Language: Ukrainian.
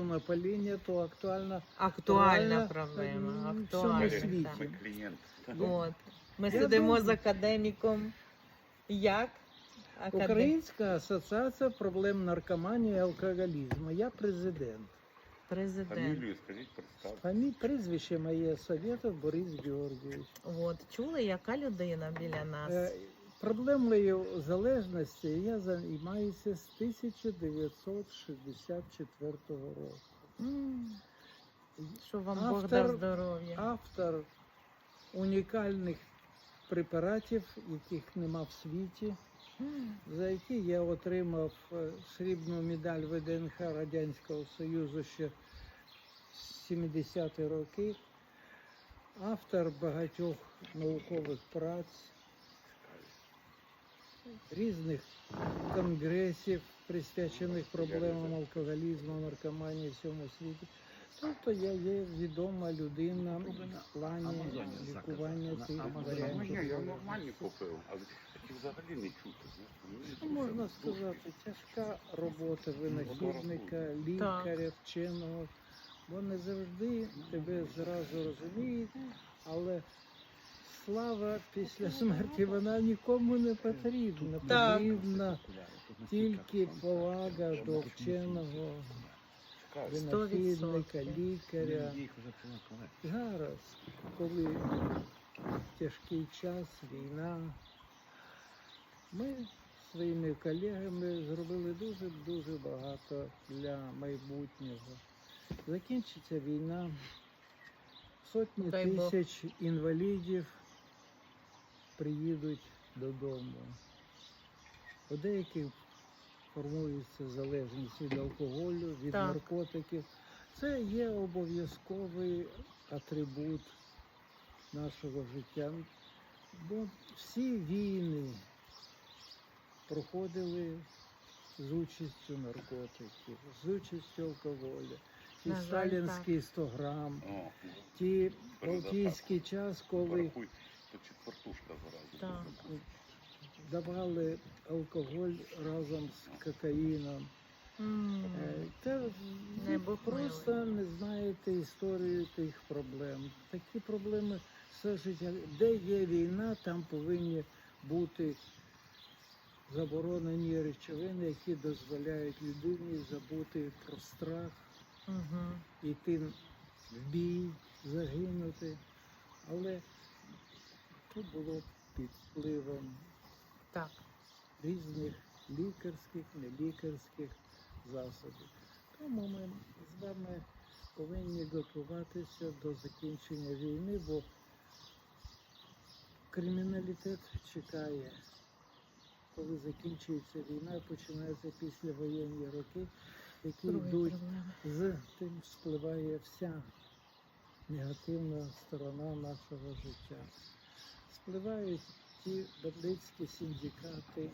напаління, то актуальна Актуальна проблема. Актуальна. світі. клієнт. От. Ми Я сидимо думаю- з академіком. Як? Академ- Українська асоціація проблем наркоманії і алкоголізму. Я президент. Президент. Фамілію скажіть, представте. Фамі... Прізвище моє Советов Борис Георгійович. От. Чули, яка людина біля нас? Е, Проблемою залежності я займаюся з 1964 року. Що вам Автор- Бог дав здоров'я. Автор унікальних препаратів, яких нема в світі, за які я отримав е, срібну медаль ВДНХ Радянського Союзу ще в 70-ті роки. Автор багатьох наукових праць, різних конгресів, присвячених проблемам алкоголізму, наркоманії в всьому світі. Тобто я є відома людина в плані лікування цих Ну, варіантів. я нормальні купив, але такі взагалі не чути. Ну, можна сказати, тяжка робота винахідника, лікаря, вченого, бо не завжди тебе зразу розуміють, але слава після смерті вона нікому не потрібна. Так. Потрібна тільки повага до вченого винахідника, лікаря. Зараз, коли тяжкий час, війна, ми своїми колегами зробили дуже-дуже багато для майбутнього. Закінчиться війна, сотні тисяч інвалідів приїдуть додому. У деяких формується залежність від алкоголю, від Так. наркотиків. Це є обов'язковий атрибут нашого життя. Бо всі війни проходили з участю наркотиків, з участю алкоголю. Ті На сталінські 100 грам, ті балтійський час, коли порахуй, то четвертушка зразу. Так. давали алкоголь разом з кокаїном. Та Не ви просто не знаєте історію тих проблем. Такі проблеми все життя. Де є війна, там повинні бути заборонені речовини, які дозволяють людині забути про страх, мгм. йти в бій, загинути. Але тут було під впливом Так. різних лікарських, нелікарських засобів. Тому ми з вами повинні готуватися до закінчення війни, бо криміналітет чекає, коли закінчується війна, починаються післявоєнні роки, які Друга йдуть з тим спливає вся негативна сторона нашого життя. Спливають ті бандитські синдикати,